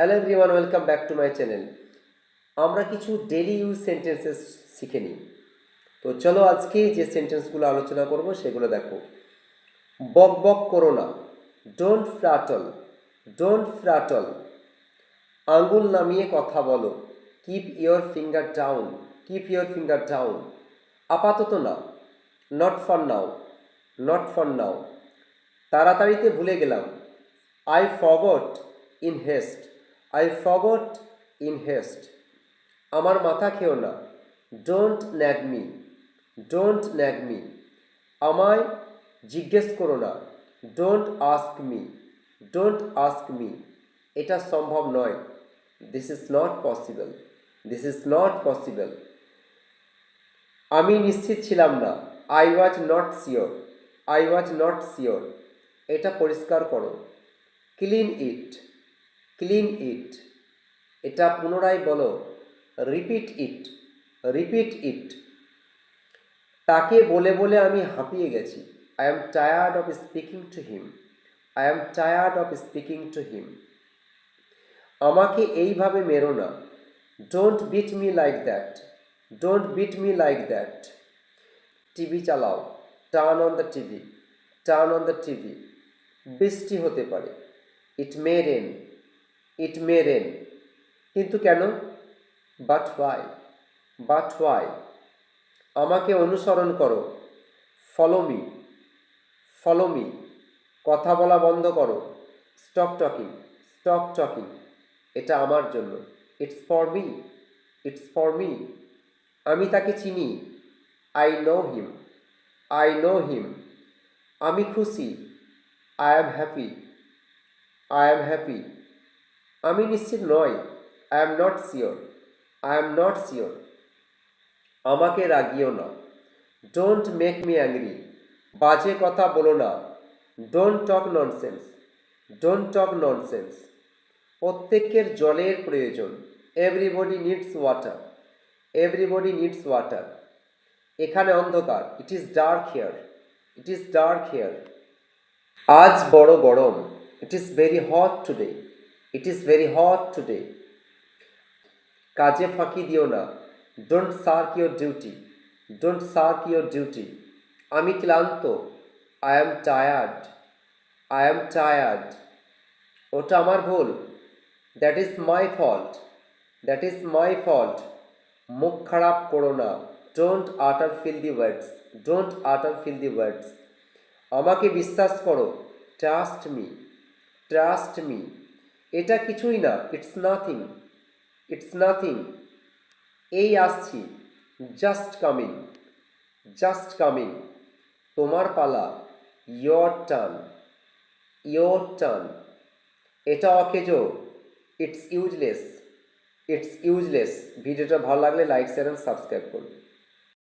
Hello everyone welcome back to my channel আমরা কিছু daily use sentences শিখে নিই। তো চলো আজকে যে সেন্টেন্সগুলো আলোচনা করব সেগুলো দেখো। বক বক করো না। ডোন্ট ফ্রাটল ডোন্ট ফ্রাটল আঙ্গুল নামিয়ে কথা বলো। Keep your finger down keep your finger down আপাতত না not for now not for now তাড়াতাড়িতে ভুলে গেলাম। I forgot in haste I forgot in haste আমার মাথা খেও না। Don't nag me don't nag me আমায় জিজ্ঞেস করো না। Don't ask me don't ask me এটা সম্ভব নয়। This is not possible this is not possible আমি নিশ্চিত ছিলাম না। I was not sure I was not sure এটা পরিষ্কার করো। Clean it clean it. এটা পুনরায় বলো, রিপিট ইট রিপিট ইট। তাকে বলে বলে আমি হাঁপিয়ে গেছি। I am tired of speaking to him I am tired of speaking to him আমাকে এইভাবে মেরো না। Don't beat me like that don't beat me like that TV চালাও turn on the TV turn on the TV. বৃষ্টি হতে পারে। ইট মে rain ইট মে rain কিন্তু কেন? বাট ওয়াই বাট ওয়াই আমাকে অনুসরণ করো। ফলো মি ফলো মি কথা বলা বন্ধ করো। স্টপ টকিং স্টপ টকিং এটা আমার জন্য। It's for me it's for me আমি তাকে চিনি। I know him I know him আমি খুশি। I am happy I am happy আমি নিশ্চিত নয় I am not sure I am not sure আমাকে রাগিও না। ডোন্ট মেক মি অ্যাংরি বাজে কথা বলো না। Don't talk nonsense don't talk nonsense প্রত্যেকের জলের প্রয়োজন। Everybody needs water everybody needs water এখানে অন্ধকার। It is dark here it is dark here আজ বড় গরম। It is very hot today it is very hot today কাজে ফাঁকি দিও না। Don't shirk your duty don't shirk your duty আমি ক্লান্ত। I am tired I am tired ওটা আমার ভুল। That is my fault that is my fault মুখ খারাপ করো না। Don't utter filthy words don't utter filthy words আমাকে বিশ্বাস করো। ট্রাস্ট মি ট্রাস্ট মি এটা কিছুই না ইটস নাথিং ইটস নাথিং এই আসছি জাস্ট কামিং জাস্ট কামিং তোমার পালা ইয়োর টার্ন ইয়োর টার্ন এটা অকেজো ইটস ইউজলেস ইটস ইউজলেস ভিডিওটা ভালো লাগলে লাইক শেয়ার অ্যান্ড সাবস্ক্রাইব করুন